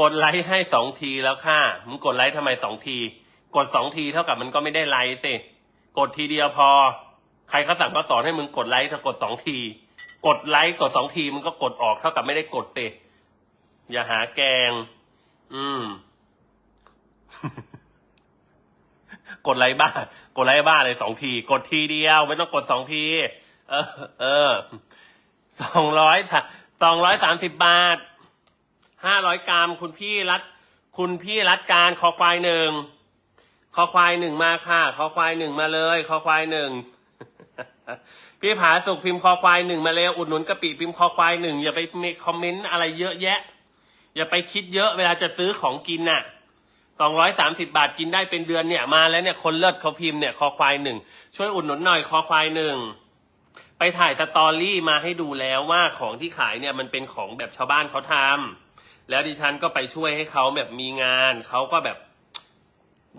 กดไลค์ให้สองทีแล้วค่ะมึงกดไลค์ทำไมสองที กดสองทีเท่ากับมันก็ไม่ได้ไลค์สิกดทีเดียวพอ ใครเขาสั่งเขาสอนให้มึงกดไลค์ถ้ากดสองที กดไลค์กดสองทีมึงก็กดออกเท่ากับไม่ได้กดสิอย่าหาแกง อืม กดไลค์บ้า กดไลค์บ้าเลยสองที กดทีเดียว ไม่ต้องกดสองที เออ เออสองร้อยสองร้อยสามสิบบาท ห้าร้อยกรัม คุณพี่รัด คุณพี่รัดการคอควายหนึ่งคอควายหนึ่งมาค่ะคอควายหนึ่งมาเลยคอควายหนึ่งพี่ผาสุกพิมพ์คอควายหนึ่งมาเลยอุดหนุนกะปิพิมพ์คอควายหนึ่งอย่าไปมีคอมเมนต์อะไรเยอะแยะ อย่าไปคิดเยอะเวลาจะซื้อของกินน่ะสองร้อยสามสิบาทกินได้เป็นเดือนเนี่ยมาแล้วเนี่ยคนเลิศเขาพิมพ์เนี่ยคอควายหนึ่งช่วยอุดหนุนหน่อยคอควายหนึ่งไปถ่ายสตอรี่มาให้ดูแล้วว่าของที่ขายเนี่ยมันเป็นของแบบชาวบ้านเขาทำ แล้วดิฉันก็ไปช่วยให้เขาแบบมีงานเขาก็แบบ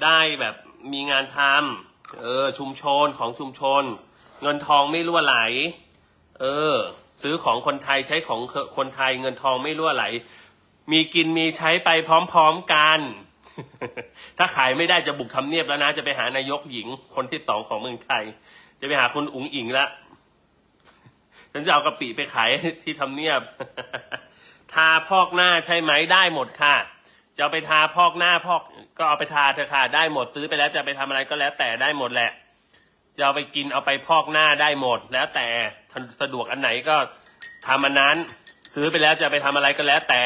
ได้แบบมีงานทำเออ ชุมชนของชุมชน เงินทองไม่รั่วไหล เออ ซื้อของคนไทยใช้ของคนไทยเงินทองไม่รั่วไหล มีกินมีใช้ไปพร้อมๆกัน ถ้าขายไม่ได้จะบุกทำเนียบแล้วนะ จะไปหานายกหญิงคนที่สองของเมืองไทย จะไปหาคุณอุ๋งอิงละฉันจะเอากะปิไปขายที่ทำเนียบ ทาพอกหน้าใช่ไหมได้หมดค่ะ จะเอาไปทาพอกหน้าพอกก็เอาไปทาเถอะค่ะได้หมดซื้อไปแล้วจะไปทำอะไรก็แล้วแต่ได้หมดแหละ จะเอาไปกินเอาไปพอกหน้าได้หมด แล้วแต่สะดวกอันไหนก็ทำอันนั้น ซื้อไปแล้วจะไปทำอะไรก็แล้วแต่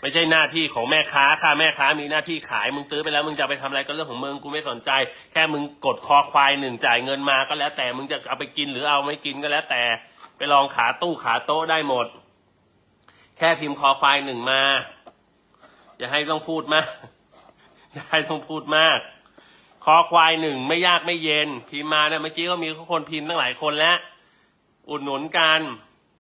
ไม่ใช่หน้าที่ของแม่ค้าค่ะแม่ค้ามีหน้าที่ขายมึงซื้อไปแล้วมึงจะไปทำอะไรก็เรื่องของมึงกูไม่สนใจ แค่มึงกดคอควายหนึ่งจ่ายเงินมาก็แล้วแต่มึงจะเอาไปกินหรือเอาไม่กินก็แล้วแต่ ไปลองขาตู้ขาโต๊ะได้หมด แค่พิมพ์คอควายหนึ่งมา อย่าให้ต้องพูดมาก อย่าให้ต้องพูดมาก คอควายหนึ่งไม่ยากไม่เย็น พิมพ์มาเนี่ยเมื่อกี้ก็มีคนพิมพ์ตั้งหลายคนแล้ว อุดหนุนกัน